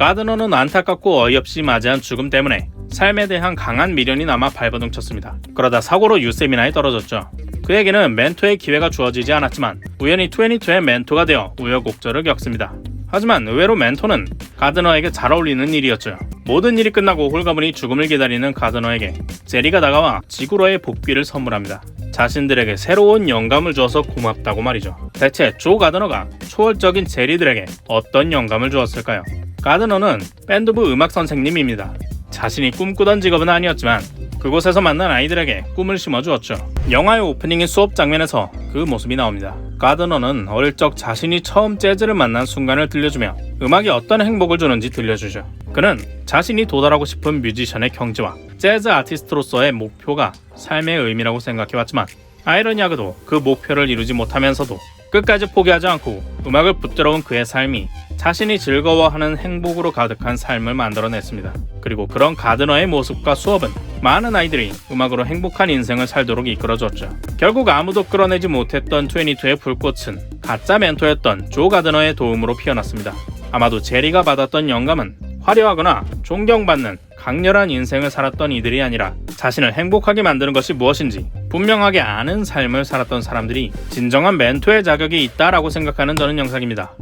가드너는 안타깝고 어이없이 맞이한 죽음 때문에 삶에 대한 강한 미련이 남아 발버둥 쳤습니다. 그러다 사고로 유세미나에 떨어졌죠. 그에게는 멘토의 기회가 주어지지 않았지만 우연히 22의 멘토가 되어 우여곡절을 겪습니다. 하지만 의외로 멘토는 가드너에게 잘 어울리는 일이었죠. 모든 일이 끝나고 홀가분히 죽음을 기다리는 가드너에게 제리가 다가와 지구로의 복귀를 선물합니다. 자신들에게 새로운 영감을 주어서 고맙다고 말이죠. 대체 조 가드너가 초월적인 제리들에게 어떤 영감을 주었을까요? 가드너는 밴드부 음악 선생님입니다. 자신이 꿈꾸던 직업은 아니었지만 그곳에서 만난 아이들에게 꿈을 심어주었죠. 영화의 오프닝의 수업 장면에서 그 모습이 나옵니다. 가드너는 어릴 적 자신이 처음 재즈를 만난 순간을 들려주며 음악이 어떤 행복을 주는지 들려주죠. 그는 자신이 도달하고 싶은 뮤지션의 경지와 재즈 아티스트로서의 목표가 삶의 의미라고 생각해왔지만 아이러니하게도 그 목표를 이루지 못하면서도 끝까지 포기하지 않고 음악을 붙들어온 그의 삶이 자신이 즐거워하는 행복으로 가득한 삶을 만들어냈습니다. 그리고 그런 가드너의 모습과 수업은 많은 아이들이 음악으로 행복한 인생을 살도록 이끌어줬죠. 결국 아무도 끌어내지 못했던 22의 불꽃은 가짜 멘토였던 조 가드너의 도움으로 피어났습니다. 아마도 제리가 받았던 영감은 화려하거나 존경받는 강렬한 인생을 살았던 이들이 아니라 자신을 행복하게 만드는 것이 무엇인지 분명하게 아는 삶을 살았던 사람들이 진정한 멘토의 자격이 있다라고 생각하는 저는 영상입니다.